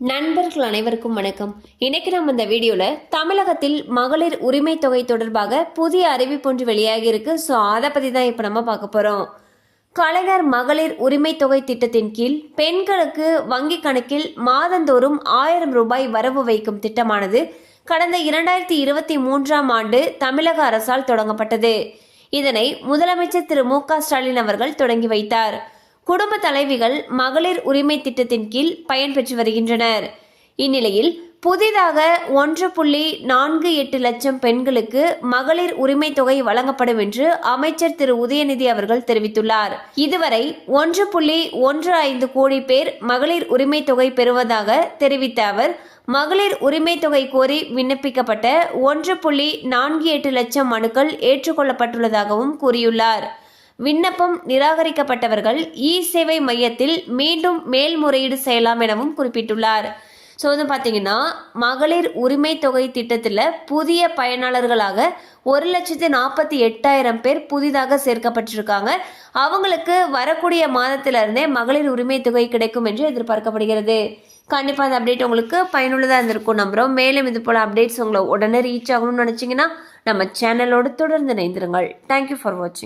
நண்பர்கள் அனைவருக்கும் வணக்கம். இன்னைக்கு நம்ம இந்த வீடியோல தமிழகத்தில் மகளிர் உரிமை தொகை தொடர்பாக புதிய அறிவிப்பு ஒன்று வெளியாகி இருக்கு. ஸோ அதை பத்தி தான் இப்போ நம்ம பார்க்க போறோம். கலைஞர் மகளிர் உரிமை தொகை திட்டத்தின் கீழ் பெண்களுக்கு வங்கி கணக்கில் மாதந்தோறும் ஆயிரம் ரூபாய் வரவு வைக்கும் திட்டமானது கடந்த இரண்டாயிரத்தி இருபத்தி மூன்றாம் ஆண்டு தமிழக அரசால் தொடங்கப்பட்டது. இதனை முதலமைச்சர் திரு மு க ஸ்டாலின் அவர்கள் தொடங்கி வைத்தார். குடும்ப தலைவிகள் மகளிர் உரிமை திட்டத்தின் கீழ் பயன்பெற்று வருகின்றனர். இந்நிலையில் புதிதாக ஒன்று புள்ளி நான்கு எட்டு லட்சம் பெண்களுக்கு மகளிர் உரிமை தொகை வழங்கப்படும் என்று அமைச்சர் திரு. உதயநிதி அவர்கள் தெரிவித்துள்ளார். இதுவரை ஒன்று புள்ளி ஒன்று ஐந்து கோடி பேர் மகளிர் உரிமை தொகை பெறுவதாக தெரிவித்த அவர் மகளிர் உரிமை தொகை கோரி விண்ணப்பிக்கப்பட்ட ஒன்று புள்ளி நான்கு எட்டு லட்சம் மனுக்கள் ஏற்றுக்கொள்ளப்பட்டுள்ளதாகவும் கூறியுள்ளார். விண்ணப்பம் நிராகரிக்கப்பட்டவர்கள் இ சேவை மையத்தில் மீண்டும் மேல்முறையீடு செய்யலாம் எனவும் குறிப்பிட்டுள்ளார். ஸோ வந்து பார்த்தீங்கன்னா மகளிர் உரிமை தொகை திட்டத்தில் புதிய பயனாளர்களாக ஒரு லட்சத்து நாற்பத்தி எட்டாயிரம் பேர் புதிதாக சேர்க்கப்பட்டிருக்காங்க. அவங்களுக்கு வரக்கூடிய மாதத்திலிருந்தே மகளிர் உரிமை தொகை கிடைக்கும் என்று எதிர்பார்க்கப்படுகிறது. கண்டிப்பாக அந்த அப்டேட் உங்களுக்கு பயனுள்ளதாக இருந்திருக்கும் நம்புகிறோம் மேலும் இது போல் அப்டேட்ஸ் உங்களை உடனே ரீச் ஆகணும்னு நினச்சிங்கன்னா நம்ம சேனலோடு தொடர்ந்து இணைந்திருங்கள். தேங்க்யூ ஃபார் வாட்சிங்